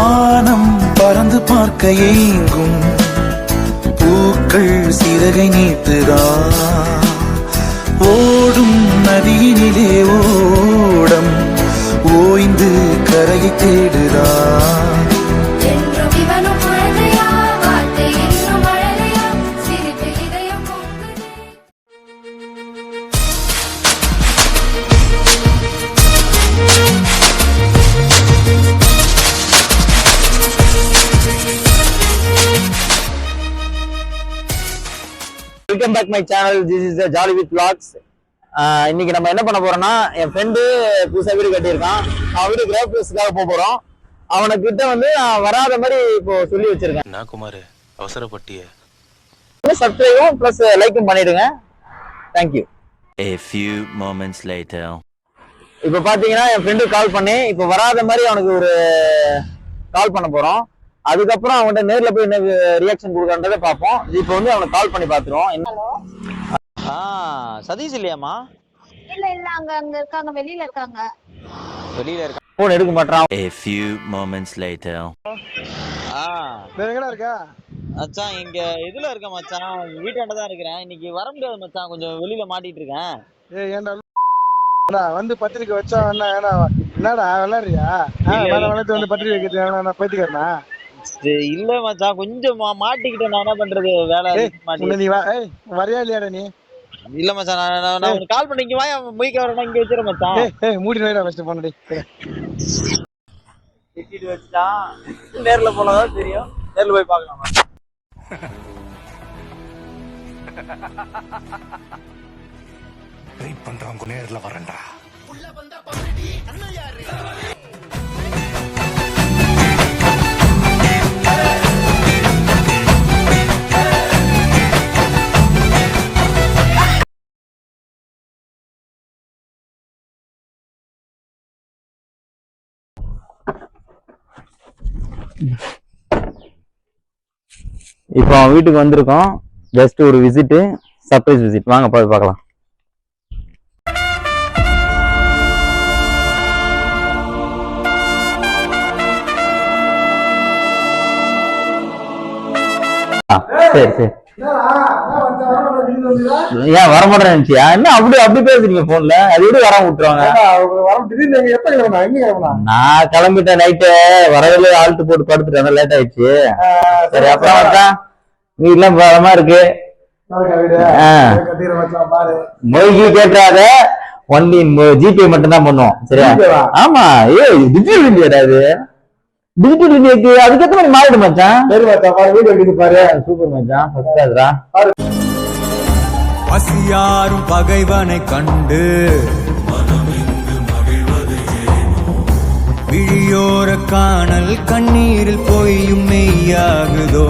வானம் பறந்து பார்க்க ஏங்கும். பூக்கள் சிறகை நீட்டுதா. ஓடும் நதியினிலே ஓடம். ஓய்ந்து கரையை தேடுதா. Welcome back my channel this is jolly with ah இன்னைக்கு நம்ம என்ன பண்ண போறோம்னா என் ஃப்ரெண்டு புதுசா வீடு கட்டியிருக்கான். அவன் வீடு கிரேப் பிளேஸ்க்காக போக போறோம். அவனுக்கிட்ட வந்து நான் வராத மாதிரி இப்போ சொல்லி வச்சிருக்கேன். என்ன குமார்? அவசரப்பட்டிய. சப்ஸ்கிரைபும் ப்ளஸ் லைக்கும் பண்ணிடுங்க. Thank you A few moments later. இப்போ பாத்தீங்கன்னா என் ஃப்ரெண்டு கால் பண்ணி இப்போ வராத மாதிரி அவனுக்கு ஒரு கால் பண்ண போறோம். அதுக்கப்புறம் அவன்கிட்ட நேர்ல போய் என்ன ரியாக்ஷன் கொடுக்கறத பார்ப்போம். இப்போ வந்து அவனுக்கு கால் பண்ணி பார்த்துருவோம். என்ன ஆ சதீஷ் இல்லையாம்மா? இல்ல இல்ல அங்க அங்க இருக்காங்க வெளியில இருக்காங்க. வெளியில இருக்கான் போன் எடுக்க மாட்டான் A few moments later. ஆ. எங்கடா இருக்கா? மச்சான் இங்க இதுல இருக்க மச்சான். வீட்டாண்ட தான் இருக்கிறேன். இன்னைக்கு வர முடியாது மச்சான். கொஞ்சம் வெளியில மாட்டிட்டு இருக்கேன். ஏய் ஏன்டா வந்து பத்திரிக்கை வச்சா என்ன என்னடா விளையாடுறியா? வேற. வளர்த்து வந்து பத்திரிக்கை வைக்கிறது நான் பைத்தியக்காரனா இல்ல மச்சான் கொஞ்சம் மா- மாட்டிக்கிட்டேன் நான் என்ன பண்றது? வேலை நீ வா ஏய் வரியா இல்லையாடா நீ? இல்ல மச்சான் நான் நான் உனக்கு கால் பண்ணி இங்க வாயா மைக்க வரணும் இங்க வச்சிரு மச்சான். ஏய் மூடி வைடா ஃபர்ஸ்ட் போனடி திட்டிட்டு வச்சுட்டான். நேர்ல போனதான் தெரியும். நேர்ல போய் பார்க்கலாம். வெயிட் பண்றவங்க நேர்ல வரேன்டா. இப்போ அவன் வீட்டுக்கு வந்திருக்கோம் ஜஸ்ட் ஒரு விசிட்டு சர்ப்ரைஸ் விசிட் வாங்க போய் பார்க்கலாம். ஆ, சரி சரி. ஏன் வர மாட்டேன்னு நினைச்சியா? என்ன அப்படி அப்படி பேசுறீங்க போன்ல அது எப்படி விட்டுருவாங்க? வர கிளம்புனா? நான் கிளம்பிட்டேன் நைட்டு வரவில்லை ஆல்ட்டு போட்டு படுத்துட்டேன். லேட் ஆயிடுச்சு. சரி அப்புறம் பார்த்தா வீட்டுலாம் பலமா இருக்கு. மொய்க்கு கேட்டுறாத. ஒன்லி ஜிபே மட்டும் தான் பண்ணுவோம். சரியா? ஆமா. ஏய் டிஜிட்டல் இந்தியாடா அது டிஜிட்டல் இந்தியாக்கு அதுக்கேற்ற மாதிரி மாறிடு மச்சான்? சரி மச்சான் பாரு வீடியோ எடுத்து பாரு. சூப்பர் மச்சான் ஃபர்ஸ்ட் கிளாஸ்ரா பசியாரும் பகைவனை கண்டு விழியோர காணல் கண்ணீரில் பொய்யும் மெய்யாகுதோ?